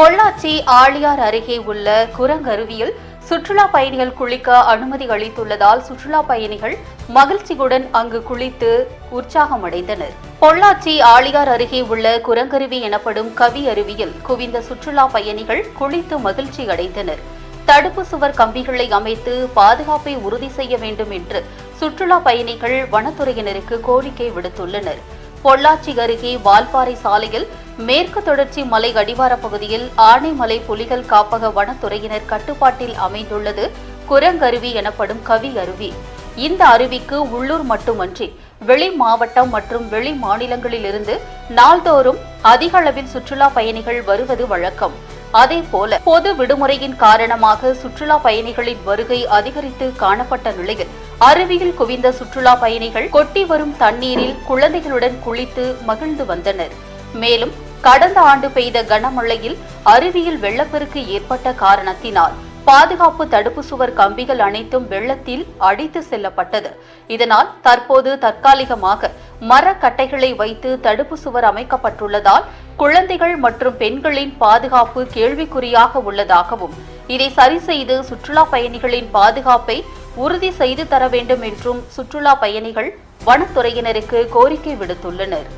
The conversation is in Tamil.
பொள்ளாச்சி ஆழியார் அருகே உள்ள குரங்கருவியில் சுற்றுலா பயணிகள் குளிக்க அனுமதி அளித்துள்ளதால் சுற்றுலா பயணிகள் மகிழ்ச்சியுடன் அங்கு குளித்து உற்சாகமடைந்தனர். பொள்ளாச்சி ஆழியார் அருகே உள்ள குரங்கருவி எனப்படும் கவி அருவியில் குவிந்த சுற்றுலா பயணிகள் குளித்து மகிழ்ச்சி அடைந்தனர் தடுப்பு சுவர் கம்பிகளை அமைத்து பாதுகாப்பை உறுதி செய்ய வேண்டும் என்று சுற்றுலா பயணிகள் வனத்துறையினருக்கு கோரிக்கை விடுத்துள்ளனர். பொள்ளாச்சி அருகே வால்பாறை சாலையில் மேற்கு தொடர்ச்சி மலை அடிவார பகுதியில் ஆனைமலை புலிகள் காப்பக வனத்துறையினர் கட்டுப்பாட்டில் அமைந்துள்ளது. குரங்கருவி எனப்படும் கவி அருவி. இந்த அருவிக்கு உள்ளூர் மட்டுமன்றி வெளி மாவட்டம் மற்றும் வெளி மாநிலங்களிலிருந்து நாள்தோறும் அதிக அளவில் சுற்றுலா பயணிகள் வருவது வழக்கம். அதேபோல பொது விடுமுறையின் காரணமாக சுற்றுலா பயணிகளின் வருகை அதிகரித்து காணப்பட்ட நிலையில் அருவியில் குவிந்த சுற்றுலா பயணிகள் கொட்டி வரும் தண்ணீரில் குழந்தைகளுடன் குளித்து மகிழ்ந்து வந்தனர். மேலும் கடந்த ஆண்டு பெய்த கனமழையில் அருவியில் வெள்ளப்பெருக்கு ஏற்பட்ட காரணத்தினால் பாதுகாப்பு தடுப்பு சுவர் கம்பிகள் அனைத்தும் வெள்ளத்தில் அடித்து செல்லப்பட்டது. இதனால் தற்போது தற்காலிகமாக மரக்கட்டைகளை வைத்து தடுப்பு சுவர் அமைக்கப்பட்டுள்ளதால் குழந்தைகள் மற்றும் பெண்களின் பாதுகாப்பு கேள்விக்குறியாக உள்ளதாகவும் இதை சரி செய்து சுற்றுலா பயணிகளின் பாதுகாப்பை உறுதி செய்து தர வேண்டும் என்றும் சுற்றுலா பயணிகள் வனத்துறையினருக்கு கோரிக்கை விடுத்துள்ளனர்.